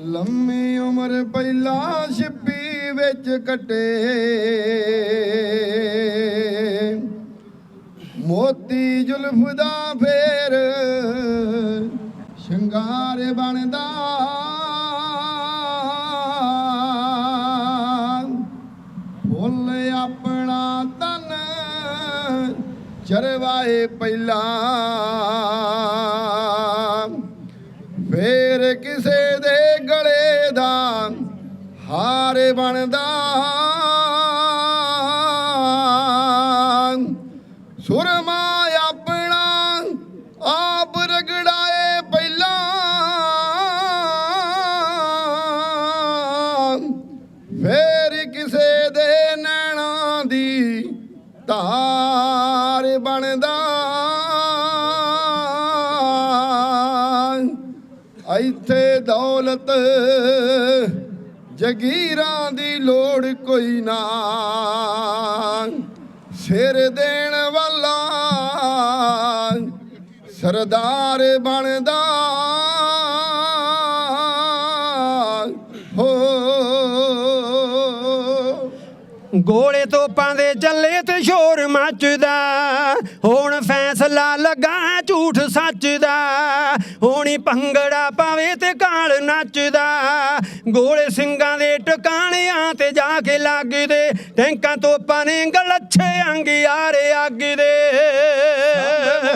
ਲੰਮੀ ਉਮਰ ਪਹਿਲਾ ਛਿੱਪੀ ਵਿੱਚ ਕੱਟੇ। ਮੋਤੀ ਜ਼ੁਲਫ ਦਾ ਫੇਰ ਸ਼ਿੰਗਾਰ ਬਣਦਾ। ਫੁੱਲ ਆਪਣਾ ਤਨ ਚਰਵਾਏ ਪਹਿਲਾ। ਫੇਰ ਕਿਸੇ ਹਾਰ ਬਣਦਾ। ਸੁਰਮਾ ਆਪਣਾ ਆਪ ਰਗੜਾਏ ਪਹਿਲਾਂ। ਫੇਰ ਕਿਸੇ ਦੇ ਨੈਣਾ ਦੀ ਧਾਰ ਬਣਦਾ। ਇੱਥੇ ਦੌਲਤ ਜਗੀਰਾਂ ਦੀ ਲੋੜ ਕੋਈ ਨਾ। ਸਿਰ ਦੇਣ ਵਾਲਾ ਸਰਦਾਰ ਬਣਦਾ। ਹੋ। ਗੋਲੇ ਤੋਪਾਂ ਦੇ ਚੱਲੇ ਤੇ ਸ਼ੋਰ ਮੱਚਦਾ। ਹੋਣੀ ਭੰਗੜਾ ਪਾਵੇ ਤੇ ਕਾਲ ਨੱਚਦਾ। ਗੋਲੇ ਸਿੰਘਾਂ ਦੇ ਟਿਕਾਣਿਆਂ ਤੇ ਜਾ ਕੇ ਲੱਗਦੇ। ਟੈਂਕਾਂ ਤੋਪਾਂ ਨੇ ਗਲੱਛੇ ਅੰਗਿਆਰੇ ਅੱਗ ਦੇ।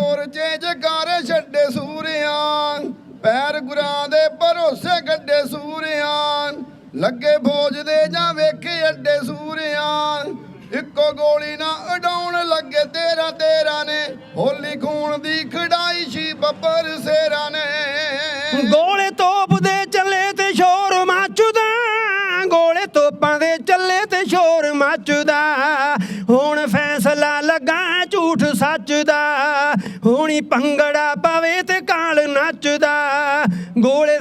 ਮੋਰਚੇ ਜਗਾਰੇ ਛੱਡੇ ਸੂਰਿਆਂ। ਪੈਰ ਗੁਰਾਂ ਦੇ ਭਰੋਸੇ ਗੱਡੇ ਸੂਰਿਆਂ। ਲੱਗੇ ਫੌਜ ਇੱਕੋ ਗੋਲੀ ਨਾ ਉਡਾਉਣ ਲੱਗੇ ਤੇਰਾ ਤੇਰਾ ਨੇ। ਹੋਲੀ ਖੂਨ ਦੀ ਖੜਾਈ ਸੀ ਬੱਬਰ ਸੇਰਾ ਨੇ। ਗੋਲੇ ਤੋਪ ਦੇ ਚੱਲੇ ਤੇ ਸ਼ੋਰ ਮਾਚੂਦਾ। ਗੋਲੇ ਤੋਪਾਂ ਦੇ ਚੱਲੇ ਤੇ ਸ਼ੋਰ ਮਾਚੂਦਾ। ਹੁਣ ਫੈਸਲਾ ਲੱਗਾ ਝੂਠ ਸੱਚ ਦਾ ਹੋਣੀ ਭੰਗੜਾ ਪਵੇ ਤੇ ਕਾਲ ਨੱਚਦਾ। ਗੋਲੇ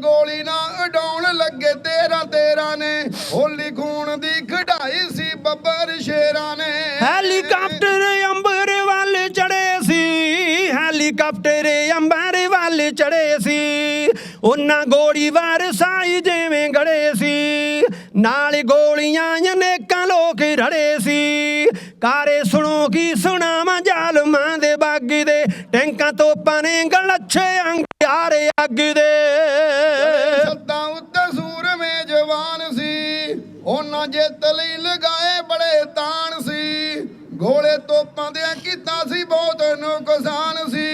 ਗੋਲੀ ਨਾ ਉਡਾਉਣ ਲੱਗੇ ਤੇਰਾ ਤੇਰਾ ਨੇ। ਹੋਲੀ ਖੂਨ ਦੀ ਖੜਾਈ ਸੀ ਬੱਬਰ ਸ਼ੇਰਾਂ ਨੇ। ਹੈਲੀਕਾਪਟਰ ਅੰਬਰ ਵੱਲ ਚੜੇ ਸੀ। ਹੈਲੀਕਾਪਟਰ ਅੰਬਰ ਵੱਲ ਚੜੇ ਸੀ। ਉਹਨਾਂ ਗੋਲੀ ਵਰਸਾਈ ਜਿਵੇਂ ਗੜੇ ਸੀ। ਨਾਲ ਗੋਲੀਆਂ ਅਨੇਕਾਂ ਲੋਕ ਰੜੇ ਸੀ। ਕਾਰੇ ਸੁਣੋ ਕੀ ਸੁਣਾਵਾਂ ਜ਼ਾਲਮਾਂ ਦੇ ਬਾਗੀ ਦੇ। ਟੈਂਕਾਂ ਤੋਪਾਂ ਨੇ ਗਲੱਛੇ ਅੰਗਿਆਰੇ ਅੱਗ ਦੇ। ਉਹਨਾਂ ਜਿੱਤ ਲਈ ਲਗਾਏ ਬੜੇ ਤਾਣ ਸੀ, ਗੋਲੇ ਤੋਪਾਂ ਦੇ ਕੀਤਾ ਸੀ, ਬਹੁਤ ਨੁਕਸਾਨ ਸੀ।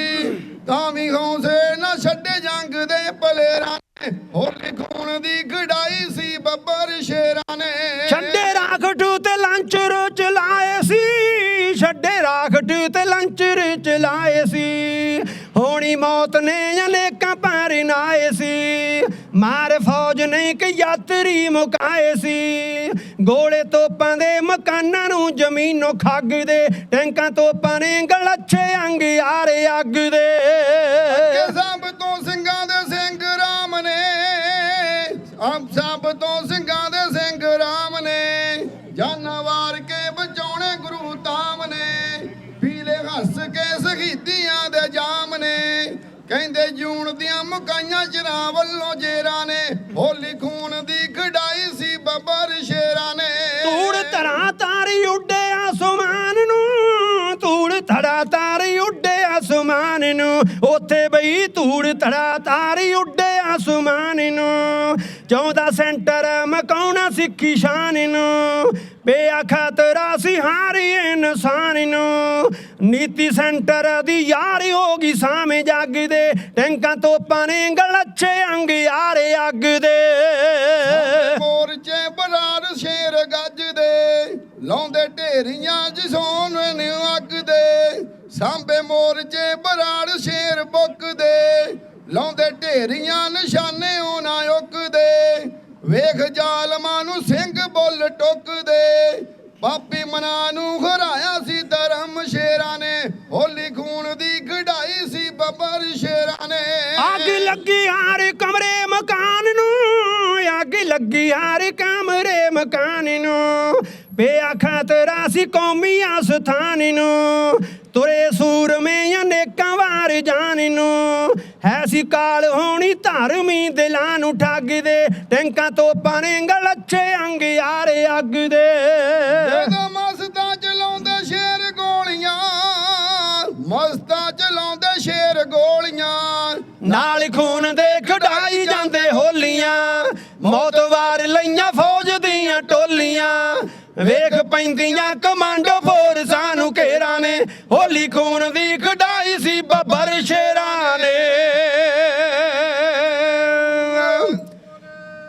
ਤਾਂ ਵੀ ਹੌਸਲੇ ਨਾ ਛੱਡੇ ਜੰਗ ਦੇ ਪਲੇਰਾਂ ਨੇ, ਹੋਲੀ ਖੂਨ ਦੀ ਖੜਾਈ ਸੀ ਬੱਬਰ ਸ਼ੇਰਾਂ ਨੇ। ਛੱਡੇ ਰਾਖਟੂ ਤੇ ਲਾਂਚਰ ਚਲਾਏ ਸੀ, ਛੱਡੇ ਰਾਖਟੂ ਤੇ ਲਾਂਚਰ ਚਲਾਏ ਸੀ। ਹੋਣੀ ਮੌਤ ਨੇ ਅਨੇਕਾਂ ਪਰ ਨਾਏ ਸੀ, ਮਾਰ ਫੌਜ ਯਾਤਰੀ ਮੁਕਾਏ ਸੀ। ਗੋਲੇ ਤੋਪਾਂ ਦੇ ਮਕਾਨਾਂ ਨੂੰ ਜ਼ਮੀਨੋਂ ਖੱਗ ਦੇ ਟੈਂਕਾਂ ਤੋਪਾਂ ਨੇ ਗਲੱਛੇ ਅੰਗਿਆਰੇ ਅੱਗ ਦੇ ਸਭ ਤੋਂ ਸਿੰਘਾਂ ਦੇ ਸਿੰਘ ਰਾਮ ਨੇ ਆਪ ਸਭ ਤੋਂ ਸਿੰਘਾਂ ਕਹਿੰਦੇ ਜੂਣ ਦੀਆਂ ਮੁਕਾਈਆਂ ਚਰਾਂ ਵੱਲੋਂ ਜੇਰਾਂ ਨੇ। ਹੋਲੀ ਖੂਨ ਦੀ ਖੜਾਈ ਸੀ ਬੱਬਰ ਸ਼ੇਰਾਂ ਨੇ। ਤੂੜ ਧਰਾ ਤਾਰੀ ਉੱਡੇ ਆਸਮਾਨ ਨੂੰ ਤੂੜ ਧੜਾ ਤਾਰੀ ਉੱਡੇ ਆਸਮਾਨ ਨੂੰ। ਉੱਥੇ ਬਈ ਤੂੜ ਧੜਾ ਤਾਰੀ ਉੱਡੇ ਆਸਮਾਨ ਨੂੰ। 14 ਸੈਂਟਰ ਮਕਾਉਣਾ ਸਿੱਖੀ ਸ਼ਾਨ ਨੂੰ। ਬੇਆ ਖਤਰਾ ਸੀ ਹਾਰੀ ਇਨਸਾਨ ਨੂੰ। ਨੀਤੀ ਸੈਂਟਰ ਦੀ ਯਾਰੀ ਹੋ ਗਈ ਸਾਵੇਂ ਜੱਗ ਦੇ। ਟੈਂਕਾਂ ਤੋਪਾਂ ਨੇ ਗਲੱਛੇ ਅੰਗ ਯਾਰੇ ਅੱਗ ਦੇ। ਮੋਰਚੇ ਬਰਾਰ ਸ਼ੇਰ ਗੱਜਦੇ ਲਾਉਂਦੇ ਢੇਰੀਆਂ ਜਿਸੋਂ ਨੇ ਅੱਗ ਦੇ। ਸਾਂਬੇ ਮੋਰਚੇ ਬਰਾੜ ਸ਼ੇਰ ਬੁੱਕਦੇ ਲਾਉਂਦੇ ਢੇਰੀਆਂ ਨਿਸ਼ਾਨੇ ਉਹਨਾਂ ਉੱਕਦੇ ਵੇਖ ਜ਼ਾਲਮਾਂ ਨੂੰ ਸਿੰਘ ਬੁੱਲ ਟੁੱਕਦੇ ਪਾਪੀ ਮਨਾ ਨੂੰ ਹਰਾਇਆ ਸੀ ਧਰਮ ਸ਼ੇਰਾਂ ਨੇ, ਹੋਲੀ ਖੂਨ ਦੀ ਖੜਾਈ ਸੀ ਬੱਬਰ ਸ਼ੇਰਾਂ ਨੇ। ਅੱਗ ਲੱਗੀ ਹਰ ਕਮਰੇ ਮਕਾਨ ਨੂੰ, ਅੱਗ ਲੱਗੀ ਹਰ ਕਮਰੇ ਮਕਾਨ ਨੂੰ। ਪਿਆ ਖਤਰਾ ਸੀ ਕੌਮੀ ਆਸਥਾਨ ਨੂੰ, ਤੁਰੇ ਸੂਰਮੇ ਅਨੇਕਾਂ ਵਾਰ ਜਾਣ ਨੂੰ। ਹੈ ਸੀ ਕਾਲ ਹੋਣੀ ਧਰਮੀ ਦਿਲਾਂ ਨੂੰ ਠੱਗਦੇ ਟੈਂਕਾਂ ਤੋਪਾਂ ਨੇ ਗਲੱਛੇ ਅੰਗ ਯਾਰ ਅੱਗ ਦੇ। ਜਦੋਂ ਮਸਤਾਂ ਚਲਾਉਂਦੇ ਸ਼ੇਰ ਗੋਲੀਆਂ ਮਸਤਾਂ ਚਲਾਉਂਦੇ ਸ਼ੇਰ ਗੋਲੀਆਂ। ਨਾਲ ਖੂਨ ਦੇ ਖਡਾਈ ਜਾਂਦੇ ਹੋਲੀਆਂ ਮੌਤ ਵਾਰ ਲਈਆਂ ਫੌਜ ਦੀਆਂ ਟੋਲੀਆਂ। ਵੇਖ ਪੈਂਦੀਆਂ ਕਮਾਂਡੋ